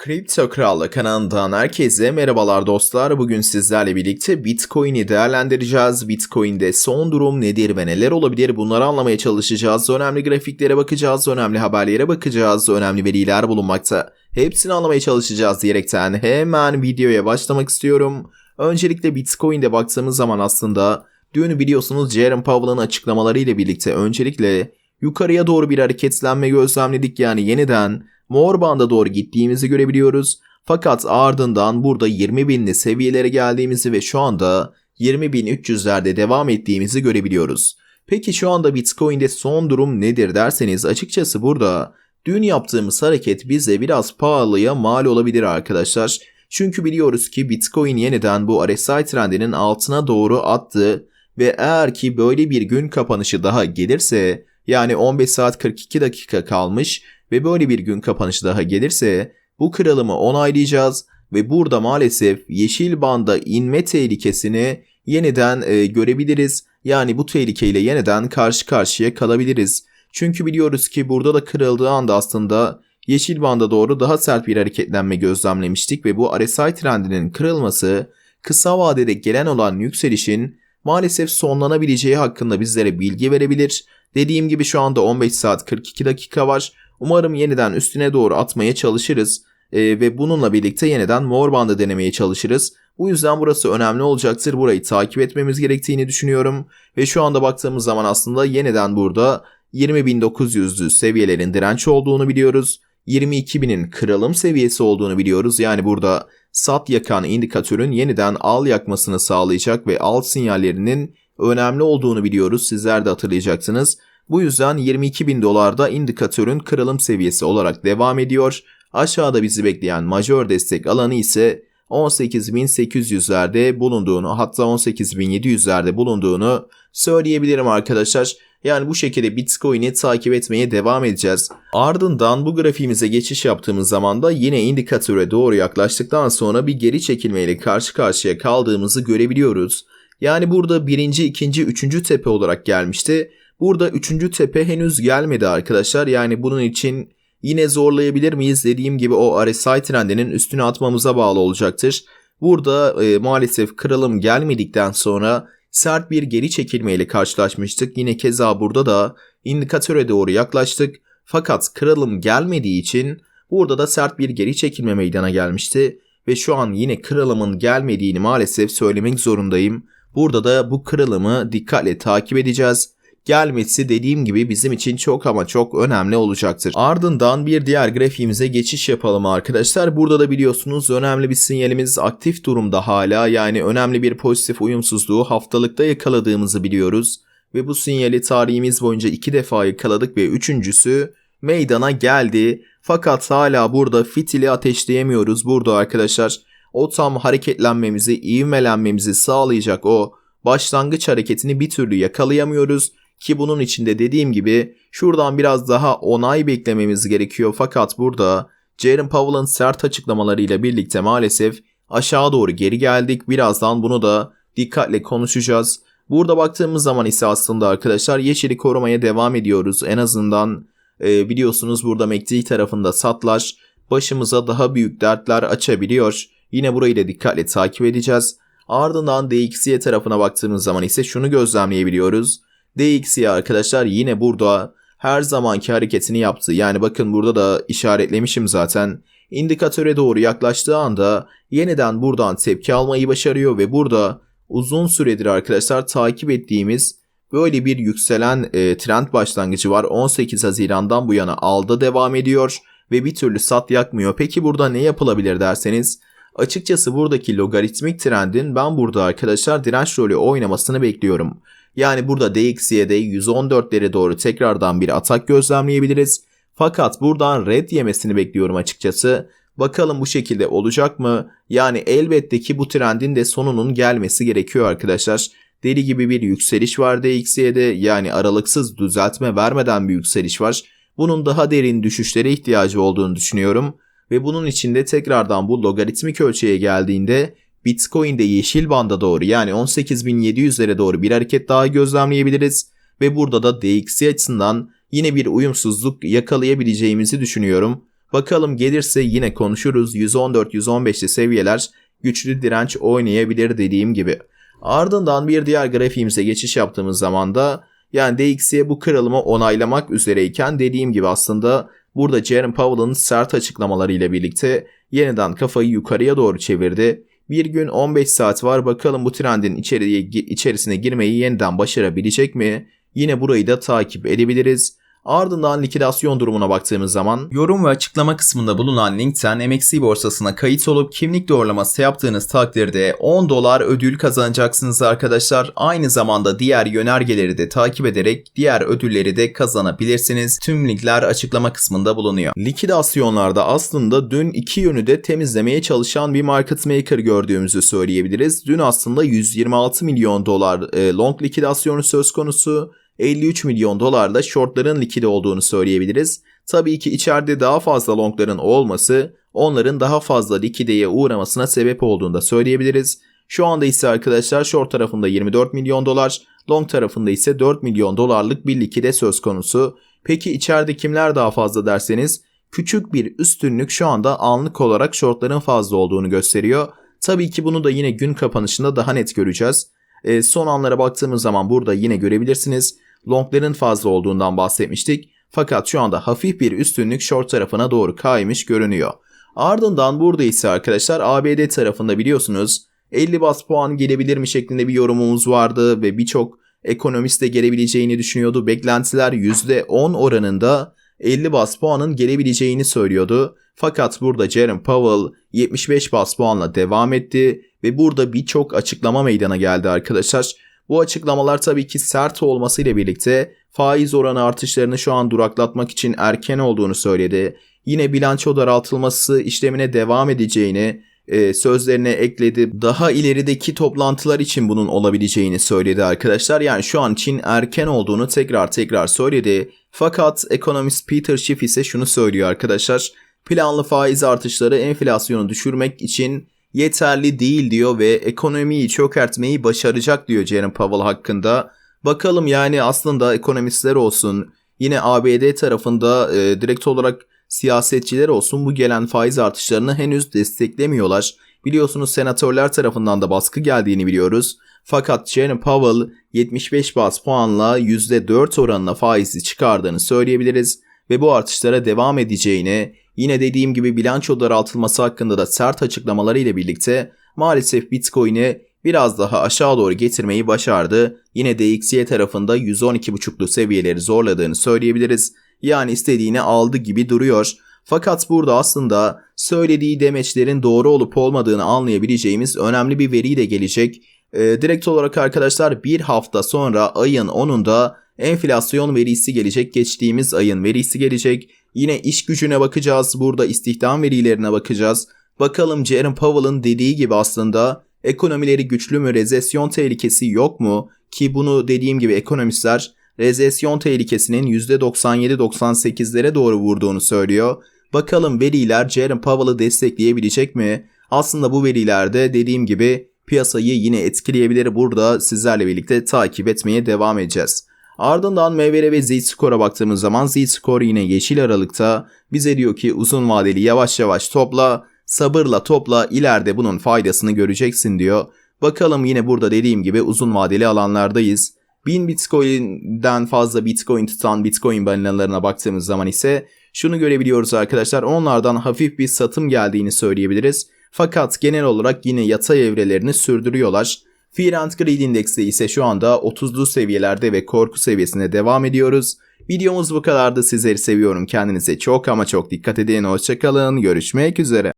Kripto Krallık kanalından herkese merhabalar dostlar. Bugün sizlerle birlikte Bitcoin'i değerlendireceğiz. Bitcoin'de son durum nedir ve neler olabilir bunları anlamaya çalışacağız. Önemli grafiklere bakacağız, önemli haberlere bakacağız, önemli veriler bulunmakta. Hepsini anlamaya çalışacağız diyerekten hemen videoya başlamak istiyorum. Öncelikle Bitcoin'de baktığımız zaman aslında dün biliyorsunuz Jerome Powell'ın açıklamaları ile birlikte öncelikle yukarıya doğru bir hareketlenme gözlemledik yani yeniden mor banda doğru gittiğimizi görebiliyoruz. Fakat ardından burada 20.000'li seviyelere geldiğimizi ve şu anda 20.300'lerde devam ettiğimizi görebiliyoruz. Peki şu anda Bitcoin'de son durum nedir derseniz açıkçası burada dün yaptığımız hareket bize biraz pahalıya mal olabilir arkadaşlar. Çünkü biliyoruz ki Bitcoin yeniden bu RSI trendinin altına doğru attı ve eğer ki böyle bir gün kapanışı daha gelirse yani 15 saat 42 dakika kalmış ve böyle bir gün kapanışı daha gelirse bu kırılımı onaylayacağız ve burada maalesef yeşil banda inme tehlikesini yeniden e, görebiliriz. Yani bu tehlikeyle yeniden karşı karşıya kalabiliriz. Çünkü biliyoruz ki burada da kırıldığı anda aslında yeşil banda doğru daha sert bir hareketlenme gözlemlemiştik ve bu RSI trendinin kırılması kısa vadede gelen olan yükselişin maalesef sonlanabileceği hakkında bizlere bilgi verebilir. Dediğim gibi şu anda 15 saat 42 dakika var. Umarım yeniden üstüne doğru atmaya çalışırız e, ve bununla birlikte yeniden mor bandı denemeye çalışırız. Bu yüzden burası önemli olacaktır. Burayı takip etmemiz gerektiğini düşünüyorum. Ve şu anda baktığımız zaman aslında yeniden burada 20.900'lü seviyelerin direnç olduğunu biliyoruz. 22.000'in kırılım seviyesi olduğunu biliyoruz. Yani burada sat yakan indikatörün yeniden al yakmasını sağlayacak ve al sinyallerinin önemli olduğunu biliyoruz. Sizler de hatırlayacaksınız. Bu yüzden 22 bin dolarda indikatörün kırılım seviyesi olarak devam ediyor. Aşağıda bizi bekleyen majör destek alanı ise 18.800'lerde bulunduğunu hatta 18.700'lerde bulunduğunu söyleyebilirim arkadaşlar. Yani bu şekilde Bitcoin'i takip etmeye devam edeceğiz. Ardından bu grafiğimize geçiş yaptığımız zaman da yine indikatöre doğru yaklaştıktan sonra bir geri çekilmeyle karşı karşıya kaldığımızı görebiliyoruz. Yani burada birinci, ikinci, üçüncü tepe olarak gelmişti. Burada üçüncü tepe henüz gelmedi arkadaşlar. Yani bunun için yine zorlayabilir miyiz dediğim gibi o RSI trendinin üstüne atmamıza bağlı olacaktır. Burada e, maalesef kırılım gelmedikten sonra sert bir geri çekilmeyle karşılaşmıştık. Yine keza burada da indikatöre doğru yaklaştık. Fakat kırılım gelmediği için burada da sert bir geri çekilme meydana gelmişti. Ve şu an yine kırılımın gelmediğini maalesef söylemek zorundayım. Burada da bu kırılımı dikkatle takip edeceğiz gelmesi dediğim gibi bizim için çok ama çok önemli olacaktır. Ardından bir diğer grafiğimize geçiş yapalım arkadaşlar. Burada da biliyorsunuz önemli bir sinyalimiz aktif durumda hala yani önemli bir pozitif uyumsuzluğu haftalıkta yakaladığımızı biliyoruz. Ve bu sinyali tarihimiz boyunca iki defa yakaladık ve üçüncüsü meydana geldi. Fakat hala burada fitili ateşleyemiyoruz. Burada arkadaşlar o tam hareketlenmemizi, ivmelenmemizi sağlayacak o başlangıç hareketini bir türlü yakalayamıyoruz ki bunun içinde dediğim gibi şuradan biraz daha onay beklememiz gerekiyor fakat burada Jerome Powell'ın sert açıklamalarıyla birlikte maalesef aşağı doğru geri geldik. Birazdan bunu da dikkatle konuşacağız. Burada baktığımız zaman ise aslında arkadaşlar yeşili korumaya devam ediyoruz. En azından e, biliyorsunuz burada MACD tarafında satlar başımıza daha büyük dertler açabiliyor. Yine burayı da dikkatle takip edeceğiz. Ardından DXY tarafına baktığımız zaman ise şunu gözlemleyebiliyoruz. DXY arkadaşlar yine burada her zamanki hareketini yaptı. Yani bakın burada da işaretlemişim zaten. İndikatöre doğru yaklaştığı anda yeniden buradan tepki almayı başarıyor ve burada uzun süredir arkadaşlar takip ettiğimiz böyle bir yükselen e, trend başlangıcı var. 18 Haziran'dan bu yana alda devam ediyor ve bir türlü sat yakmıyor. Peki burada ne yapılabilir derseniz açıkçası buradaki logaritmik trendin ben burada arkadaşlar direnç rolü oynamasını bekliyorum. Yani burada DXY'de 114'lere doğru tekrardan bir atak gözlemleyebiliriz. Fakat buradan red yemesini bekliyorum açıkçası. Bakalım bu şekilde olacak mı? Yani elbette ki bu trendin de sonunun gelmesi gerekiyor arkadaşlar. Deli gibi bir yükseliş var DXY'de yani aralıksız düzeltme vermeden bir yükseliş var. Bunun daha derin düşüşlere ihtiyacı olduğunu düşünüyorum. Ve bunun içinde tekrardan bu logaritmik ölçüye geldiğinde Bitcoin'de yeşil banda doğru yani 18.700'lere doğru bir hareket daha gözlemleyebiliriz ve burada da DXY açısından yine bir uyumsuzluk yakalayabileceğimizi düşünüyorum. Bakalım gelirse yine konuşuruz. 114-115'li seviyeler güçlü direnç oynayabilir dediğim gibi. Ardından bir diğer grafiğimize geçiş yaptığımız zaman da yani DXY bu kırılımı onaylamak üzereyken dediğim gibi aslında burada Jerome Powell'ın sert açıklamalarıyla birlikte yeniden kafayı yukarıya doğru çevirdi. Bir gün 15 saat var bakalım bu trendin içeriye, içerisine girmeyi yeniden başarabilecek mi? Yine burayı da takip edebiliriz. Ardından likidasyon durumuna baktığımız zaman yorum ve açıklama kısmında bulunan linkten MXC borsasına kayıt olup kimlik doğrulaması yaptığınız takdirde 10 dolar ödül kazanacaksınız arkadaşlar. Aynı zamanda diğer yönergeleri de takip ederek diğer ödülleri de kazanabilirsiniz. Tüm linkler açıklama kısmında bulunuyor. Likidasyonlarda aslında dün iki yönü de temizlemeye çalışan bir market maker gördüğümüzü söyleyebiliriz. Dün aslında 126 milyon dolar e, long likidasyonu söz konusu. 53 milyon dolarla shortların likide olduğunu söyleyebiliriz. Tabii ki içeride daha fazla longların olması onların daha fazla likideye uğramasına sebep olduğunu da söyleyebiliriz. Şu anda ise arkadaşlar short tarafında 24 milyon dolar, long tarafında ise 4 milyon dolarlık bir likide söz konusu. Peki içeride kimler daha fazla derseniz küçük bir üstünlük şu anda anlık olarak shortların fazla olduğunu gösteriyor. Tabii ki bunu da yine gün kapanışında daha net göreceğiz. E, son anlara baktığımız zaman burada yine görebilirsiniz longların fazla olduğundan bahsetmiştik. Fakat şu anda hafif bir üstünlük short tarafına doğru kaymış görünüyor. Ardından burada ise arkadaşlar ABD tarafında biliyorsunuz 50 bas puan gelebilir mi şeklinde bir yorumumuz vardı ve birçok ekonomist de gelebileceğini düşünüyordu. Beklentiler %10 oranında 50 bas puanın gelebileceğini söylüyordu. Fakat burada Jerome Powell 75 bas puanla devam etti ve burada birçok açıklama meydana geldi arkadaşlar. Bu açıklamalar tabii ki sert olmasıyla birlikte faiz oranı artışlarını şu an duraklatmak için erken olduğunu söyledi. Yine bilanço daraltılması işlemine devam edeceğini e, sözlerine ekledi. Daha ilerideki toplantılar için bunun olabileceğini söyledi arkadaşlar. Yani şu an için erken olduğunu tekrar tekrar söyledi. Fakat ekonomist Peter Schiff ise şunu söylüyor arkadaşlar. Planlı faiz artışları enflasyonu düşürmek için yeterli değil diyor ve ekonomiyi çökertmeyi başaracak diyor Jerome Powell hakkında. Bakalım yani aslında ekonomistler olsun yine ABD tarafında e, direkt olarak siyasetçiler olsun bu gelen faiz artışlarını henüz desteklemiyorlar. Biliyorsunuz senatörler tarafından da baskı geldiğini biliyoruz. Fakat Jerome Powell 75 bas puanla %4 oranına faizi çıkardığını söyleyebiliriz ve bu artışlara devam edeceğini Yine dediğim gibi bilanço daraltılması hakkında da sert açıklamaları ile birlikte maalesef Bitcoin'i biraz daha aşağı doğru getirmeyi başardı. Yine DXY tarafında 112.5'lu seviyeleri zorladığını söyleyebiliriz. Yani istediğini aldı gibi duruyor. Fakat burada aslında söylediği demeçlerin doğru olup olmadığını anlayabileceğimiz önemli bir veri de gelecek. Ee, direkt olarak arkadaşlar bir hafta sonra ayın 10'unda enflasyon verisi gelecek. Geçtiğimiz ayın verisi gelecek. Yine iş gücüne bakacağız. Burada istihdam verilerine bakacağız. Bakalım Jerome Powell'ın dediği gibi aslında ekonomileri güçlü mü, rezesyon tehlikesi yok mu? Ki bunu dediğim gibi ekonomistler rezesyon tehlikesinin %97-98'lere doğru vurduğunu söylüyor. Bakalım veriler Jerome Powell'ı destekleyebilecek mi? Aslında bu verilerde dediğim gibi piyasayı yine etkileyebilir. Burada sizlerle birlikte takip etmeye devam edeceğiz. Ardından MVR ve Z-Score'a baktığımız zaman Z-Score yine yeşil aralıkta bize diyor ki uzun vadeli yavaş yavaş topla, sabırla topla ileride bunun faydasını göreceksin diyor. Bakalım yine burada dediğim gibi uzun vadeli alanlardayız. 1000 Bitcoin'den fazla Bitcoin tutan Bitcoin balinalarına baktığımız zaman ise şunu görebiliyoruz arkadaşlar. Onlardan hafif bir satım geldiğini söyleyebiliriz. Fakat genel olarak yine yatay evrelerini sürdürüyorlar. Fear and Greed indeksi ise şu anda 30'lu seviyelerde ve korku seviyesine devam ediyoruz. Videomuz bu kadardı. Sizleri seviyorum. Kendinize çok ama çok dikkat edin. Hoşçakalın. Görüşmek üzere.